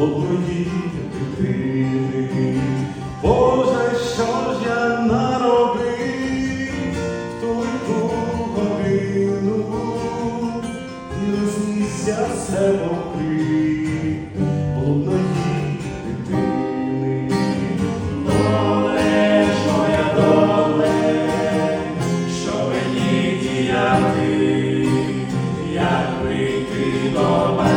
Лободі дитини, Боже, що ж я наробив? Ту ту годину, не зміся себе при лобної дитини, Доле, що я доле, що мені діяти, як прийти до мене.